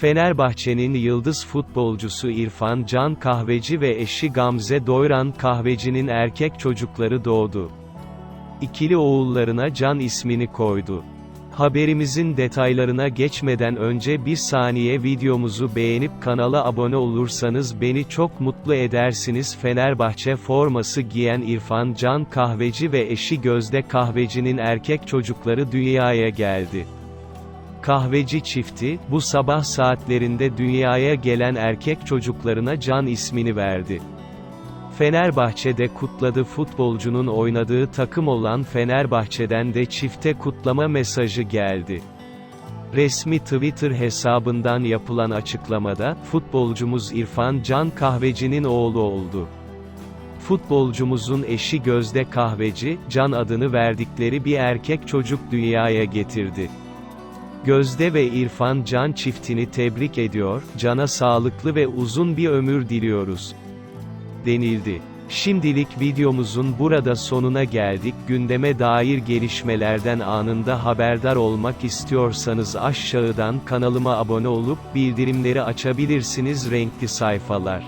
Fenerbahçe'nin yıldız futbolcusu İrfan Can Kahveci ve eşi Gamze Doyran Kahveci'nin erkek çocukları doğdu. İkili oğullarına Can ismini koydu. Haberimizin detaylarına geçmeden önce bir saniye videomuzu beğenip kanala abone olursanız beni çok mutlu edersiniz. Fenerbahçe forması giyen İrfan Can Kahveci ve eşi Gözde Kahveci'nin erkek çocukları dünyaya geldi. Kahveci çifti, bu sabah saatlerinde dünyaya gelen erkek çocuklarına Can ismini verdi. Fenerbahçe'de kutladı futbolcunun oynadığı takım olan Fenerbahçe'den de çifte kutlama mesajı geldi. Resmi Twitter hesabından yapılan açıklamada, futbolcumuz İrfan Can Kahveci'nin oğlu oldu. Futbolcumuzun eşi Gözde Kahveci, Can adını verdikleri bir erkek çocuk dünyaya getirdi. Gözde ve İrfan Can çiftini tebrik ediyor, Can'a sağlıklı ve uzun bir ömür diliyoruz. denildi. Şimdilik videomuzun burada sonuna geldik. Gündeme dair gelişmelerden anında haberdar olmak istiyorsanız aşağıdan kanalıma abone olup bildirimleri açabilirsiniz renkli sayfalar.